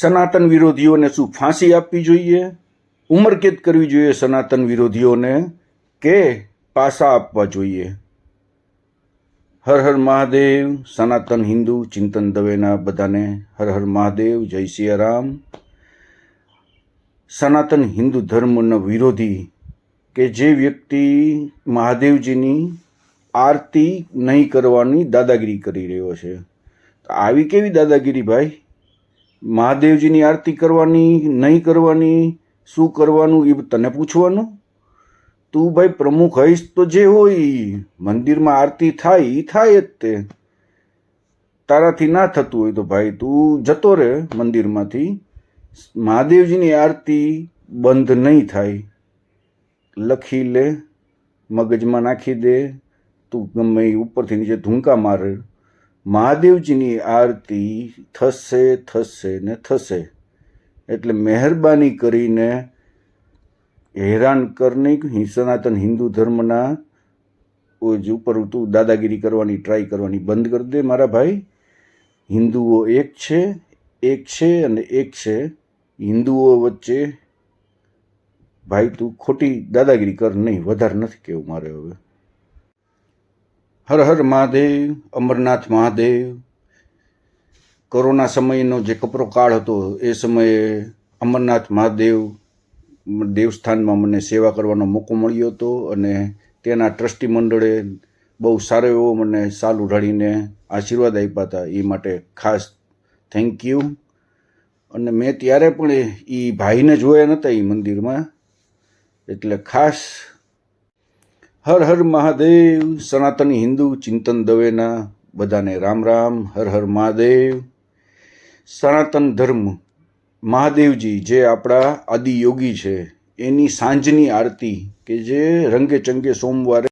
સનાતન વિરોધીઓને શું ફાંસી આપવી જોઈએ? ઉમરકેદ કરવી જોઈએ સનાતન વિરોધીઓને કે પાસા આપવા જોઈએ? હર હર મહાદેવ, સનાતન હિન્દુ, ચિંતન દવેના બધાને હર હર મહાદેવ, જય સિયારામ. સનાતન હિન્દુ ધર્મનો વિરોધી કે જે વ્યક્તિ મહાદેવજીની આરતી નહીં કરવાની દાદાગીરી કરી રહ્યો છે. આવી કેવી દાદાગીરી ભાઈ? મહાદેવજીની આરતી કરવાની, નહીં કરવાની, શું કરવાનું એ તને પૂછવાનું? તું ભાઈ પ્રમુખ હઈશ તો જે હોય. મંદિરમાં આરતી થાય એ થાય જ તે. તારાથી ના થતું હોય તો ભાઈ તું જતો રહે મંદિરમાંથી. મહાદેવજીની આરતી બંધ નહીં થાય. લખી લે, મગજમાં નાખી દે, તું ગમે ઉપરથી નીચે ધૂંકા મારે. મહાદેવજીની આરતી થશે થશે ને થશે. એટલે મહેરબાની કરીને હેરાન કર નહીં સનાતન હિન્દુ ધર્મના ઓજ ઉપર તું દાદાગીરી કરવાની ટ્રાય કરવાની બંધ કરી દે મારા ભાઈ. હિન્દુઓ એક છે એક છે અને એક છે. હિન્દુઓ વચ્ચે ભાઈ તું ખોટી દાદાગીરી કર નહીં, વધારે નથી કેવું મારે હવે. હર હર મહાદેવ, અમરનાથ મહાદેવ. કોરોના સમયનો જે કપરો કાળ હતો, એ સમયે અમરનાથ મહાદેવ દેવસ્થાનમાં મને સેવા કરવાનો મોકો મળ્યો હતો અને તેના ટ્રસ્ટી મંડળે બહુ સારો એવો મને સાલ ઉઢાડીને આશીર્વાદ આપ્યા હતા, એ માટે ખાસ થેન્ક યુ અને મેં ત્યારે પણ એ ભાઈને જોયા નહોતા એ મંદિરમાં. એટલે ખાસ હર હર મહાદેવ, સનાતની હિન્દુ ચિંતન દવેના બધાને રામ રામ, હર હર મહાદેવ. સનાતન ધર્મ, મહાદેવજી જે આપણા આદિયોગી છે, એની સાંજની આરતી કે જે રંગે ચંગે સોમવારે